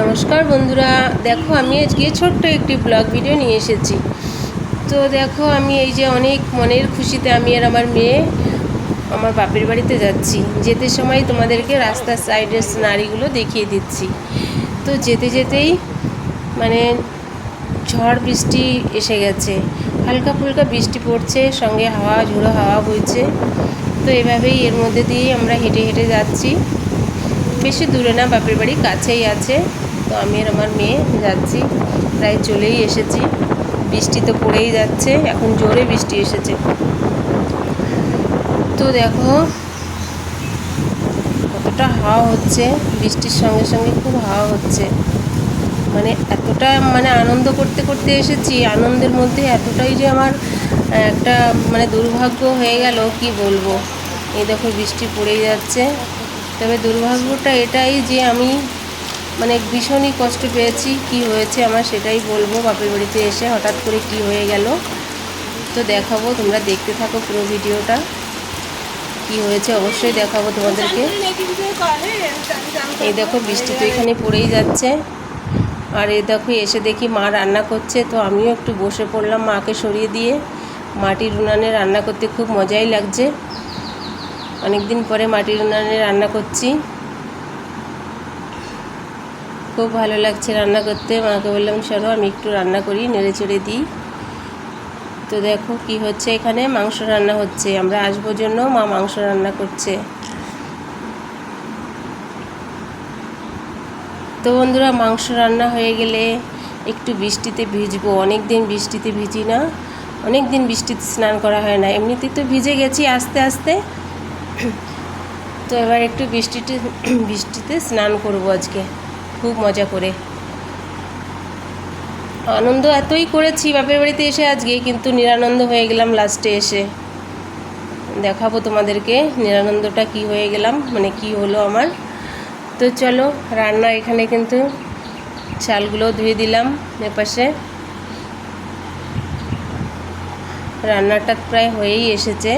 নমস্কার বন্ধুরা, দেখো আমি আজকে ছোট্ট একটি ব্লগ ভিডিও নিয়ে এসেছি। তো দেখো আমি এই যে অনেক মনের খুশিতে আমি আর আমার মেয়ে আমার বাপের বাড়িতে যাচ্ছি। যেতে সময় তোমাদেরকে রাস্তার সাইডের সিনারিগুলো দেখিয়ে দিচ্ছি। তো যেতে যেতেই মানে ঝড় বৃষ্টি এসে গেছে। হালকা ফুলকা বৃষ্টি পড়ছে, সঙ্গে হাওয়া, ঝুড়ো হাওয়া বইছে। তো এভাবেই এর মধ্যে দিয়েই আমরা হেঁটে হেঁটে যাচ্ছি। বেশি দূরে না, বাপের বাড়ি কাছেই আছে। তো আমি আর আমার মেয়ে যাচ্ছি, প্রায় চলেই এসেছি। বৃষ্টি তো পড়েই যাচ্ছে, এখন জোরে বৃষ্টি এসেছে। তো দেখো, কতটা হাওয়া হচ্ছে, বৃষ্টির সঙ্গে সঙ্গে খুব হাওয়া হচ্ছে। মানে এতটা মানে আনন্দ করতে করতে এসেছি আনন্দের মধ্যে এতটাই যে আমার একটা মানে দুর্ভাগ্য হয়ে গেল কি বলব? এই দেখো বৃষ্টি পড়েই যাচ্ছে। তবে দুর্ভাগ্যটা এটাই যে আমি মানে ভীষণই কষ্ট পেয়েছি কি হয়েছে আমার সেটাই বলব। বাপের বাড়িতে এসে হঠাৎ করে কি হয়ে গেল তো দেখাবো তোমরা দেখতে থাকো পুরো ভিডিওটা। কি হয়েছে অবশ্যই দেখাবো তোমাদেরকে। এই দেখো বৃষ্টি তো এখানে পড়েই যাচ্ছে। আর এ দেখো, এসে দেখি মা রান্না করছে, তো আমিও একটু বসে পড়লাম মাকে সরিয়ে দিয়ে। মাটির উনানে রান্না করতে খুব মজাই লাগছে। অনেক দিন পরে মাটির উনানে রান্না করছি। খুব ভালো লাগছে রান্না করতে। মাকে বললাম, সরো, আমি একটু রান্না করি, নেড়ে চেড়ে দিই। তো দেখো কি হচ্ছে এখানে, মাংস রান্না হচ্ছে। আমরা আসব জন্য, মা মাংস রান্না করছে। তো বন্ধুরা, মাংস রান্না হয়ে গেলে একটু বৃষ্টিতে ভিজবো। অনেক দিন বৃষ্টিতে ভিজি না। অনেক দিন বৃষ্টিতে স্নান করা হয় না। এমনিতেই তো ভিজে গেছি আস্তে আস্তে। তো এবার একটু বৃষ্টিতে বৃষ্টিতে স্নান করব আজকে। খুব মজা করে। আনন্দ এতই করেছি বাপের বাড়িতে এসে আজকে, কিন্তু নিরানন্দ হয়ে গেলাম লাস্টে এসে। দেখাবো তোমাদেরকে নিরানন্দটা কি হয়ে গেলাম মানে কি হলো আমার। তো চলো, রান্না এখানে কিন্তু চালগুলো ধুয়ে দিলাম এপাশে। রান্নাটা প্রায় হয়েই এসেছে।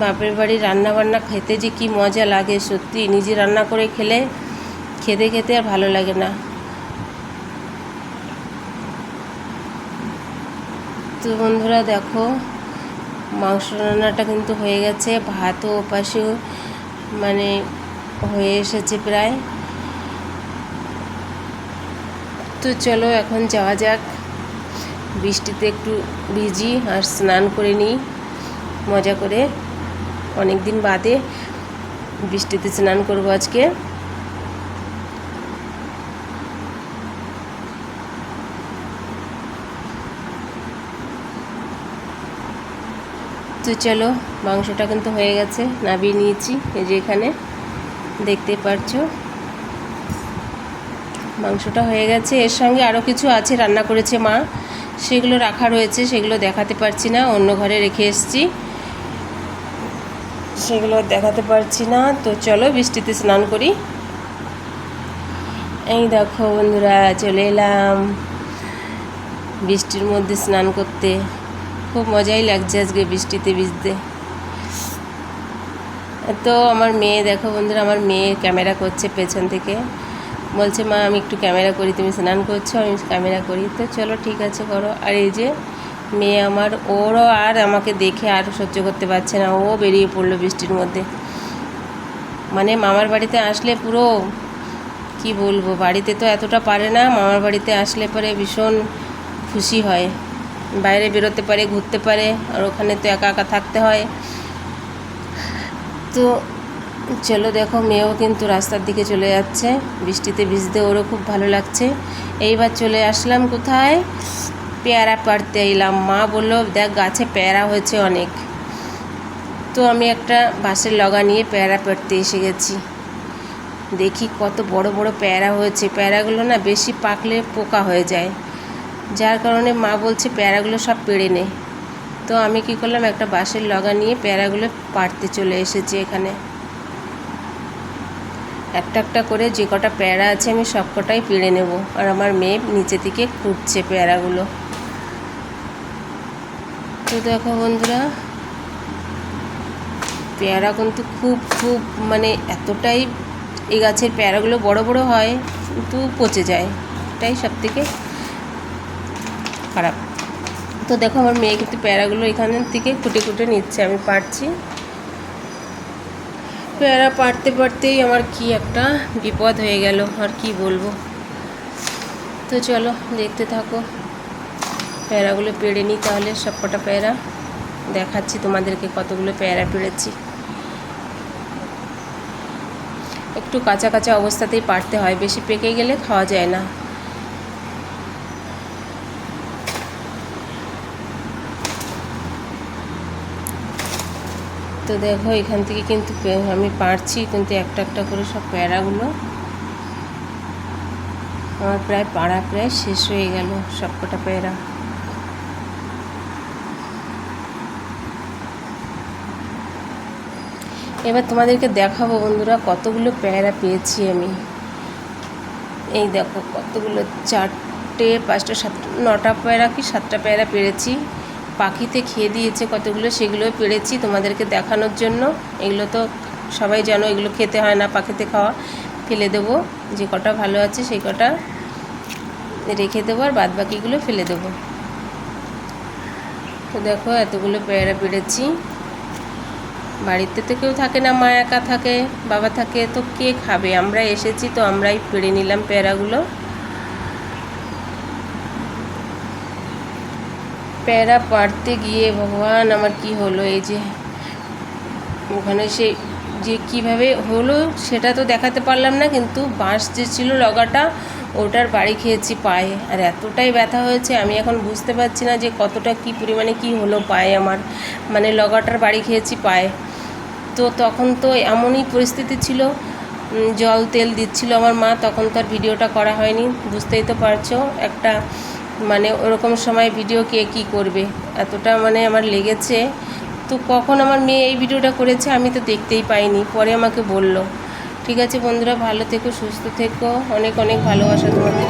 বাপের বাড়ি রান্না বান্না খেতে যে কি মজা লাগে, সত্যি। নিজে রান্না করে খেলে খেতে খেতে আর ভালো লাগে না। তো বন্ধুরা দেখো মাংস রান্নাটা কিন্তু হয়ে গেছে, ভাতও ওপাশেও মানে হয়ে এসেছে প্রায়। তো চলো এখন যাওয়া যাক। বৃষ্টিতে একটু ভিজি আর স্নান করে নিই, মজা করে। অনেক দিন বাদে বৃষ্টিতে স্নান করব আজকে। তো চলো, মাংসটা কিন্তু হয়ে গেছে নাবিয়ে নিয়েছি, এই যে এখানে। দেখতে পারছ? মাংসটা হয়ে গেছে। এর সঙ্গে আরও কিছু আছে, রান্না করেছে মা। সেগুলো রাখা রয়েছে, সেগুলো দেখাতে পারছি না, অন্য ঘরে রেখে এসছি। সেগুলো দেখাতে পারছি না, তো চলো বৃষ্টিতে স্নান করি। এই দেখো বন্ধুরা, চলে এলাম। বৃষ্টির মধ্যে স্নান করতে। খুব মজাই লাগছে আজকে বৃষ্টিতে ভিজতে। তো আমার মেয়ে, দেখো বন্ধুরা, আমার মেয়ে ক্যামেরা করছে পেছন থেকে। বলছে, মা, আমি একটু ক্যামেরা করি, তুমি স্নান করছ, আমি ক্যামেরা করি। তো চলো, ঠিক আছে, করো। আর এই যে মেয়ে আমার, ওরও আর আমাকে দেখে আর সহ্য করতে পারছে না। ও বেরিয়ে পড়ল বৃষ্টির মধ্যে। মানে মামার বাড়িতে আসলে পুরো, কি বলব, বাড়িতে তো এতটা পারে না, মামার বাড়িতে আসলে পরে ভীষণ খুশি হয়। বাইরে বেরোতে পারে, ঘুরতে পারে, আর ওখানে তো একা একা থাকতে হয়। তো চলো দেখো, মেয়েও কিন্তু রাস্তার দিকে চলে যাচ্ছে। বৃষ্টিতে ভিজতে ওরও খুব ভালো লাগছে। এইবার চলে আসলাম কোথায়? পেয়ারা পাড়তে এলাম। মা বলল, দেখ, গাছে পেয়ারা হয়েছে অনেক। তো আমি একটা বাঁশের লগা নিয়ে পেয়ারা পাড়তে এসে গেছি। দেখি কত বড় বড় পেয়ারা হয়েছে। পেয়ারাগুলো না বেশি পাকলে পোকা হয়ে যায়। যার কারণে মা বলছে পেয়ারাগুলো সব পেড়ে নে। তো আমি কি করলাম, একটা বাঁশের লগা নিয়ে পেয়ারাগুলো পাড়তে চলে এসেছি এখানে। একটা একটা করে যে কটা পেয়ারা আছে আমি সব কটাই পেড়ে নেব। আর আমার মেয়ে নিচে থেকে খুঁটছে পেয়ারাগুলো। তো দেখো বন্ধুরা, পেয়ারা কিন্তু খুব খুব মানে এতটাই এই গাছের পেয়ারাগুলো বড় বড় হয়, কিন্তু পচে যায়। এটাই সব থেকে খারাপ। তো দেখো আমার মেয়ে কিন্তু প্যারাগুলো এখান থেকে কুটে কুটে নিচ্ছে, আমি পারছি। প্যারা পারতে পারতেই আমার কি একটা বিপদ হয়ে গেল, আর কি বলব। তো চলো, দেখতে থাকো। প্যারাগুলো পেড়ে নিই তাহলে সব কটা পেয়ারা। দেখাচ্ছি তোমাদেরকে কতগুলো প্যারা পেড়েছি। একটু কাঁচা কাঁচা অবস্থাতেই পারতে হয়, বেশি পেকে গেলে খাওয়া যায় না। তো দেখো, এখান থেকে কিন্তু আমি পারছি কিন্তু একটা একটা করে সব প্যারাগুলো। আমার প্রায় পাড়া প্রায় শেষ হয়ে গেল সবকটা প্যারা। এবার তোমাদেরকে দেখাবো বন্ধুরা, কতগুলো প্যারা পেয়েছি আমি। এই দেখো, কতগুলো চারটে, পাঁচটা সাত নটা প্যারা কি সাতটা প্যারা পেরেছি। পাখিতে খেয়ে দিয়েছে কতগুলো, সেগুলো পেরেছি তোমাদেরকে দেখানোর জন্য। এগুলো তো সবাই জানো, এগুলো খেতে হয় না, পাখিতে খাওয়া। ফেলে দেবো, যে কটা ভালো আছে সেই কটা রেখে দেবো আর বাদ বাকিগুলো ফেলে দেবো। তো দেখো, এতগুলো পেয়ারা পেরেছি। বাড়িতে তো কেউ থাকে না, মা একা থাকে, বাবা থাকে, তো কে খাবে? আমরা এসেছি তো আমরাই পেড়ে নিলাম পেয়ারাগুলো। প্যারা পাড়তে গিয়ে ভগবান আমার কি হলো? এই যে ওখানে সে যে কীভাবে হলো সেটা তো দেখাতে পারলাম না, কিন্তু বাঁশ যে ছিল লগাটা, ওটার বাড়ি খেয়েছি পায়ে। আর এতটাই ব্যথা হয়েছে, আমি এখন বুঝতে পারছি না যে কতটা কি পরিমাণে কি হলো পায়ে আমার। মানে লগাটার বাড়ি খেয়েছি পায়ে। তো তখন তো এমনই পরিস্থিতি ছিল জল তেল দিচ্ছিল আমার মা, তখন তো আর ভিডিওটা করা হয়নি। বুঝতেই তো পারছ, একটা মানে ওরকম সময় ভিডিও কে কী করবে? এতটা মানে আমার লেগেছে। তো কখন আমার মেয়ে এই ভিডিওটা করেছে আমি তো দেখতেই পাইনি। পরে আমাকে বলল, ঠিক আছে বন্ধুরা, ভালো থেকো, সুস্থ থেকো। অনেক অনেক ভালোবাসা তোমাদের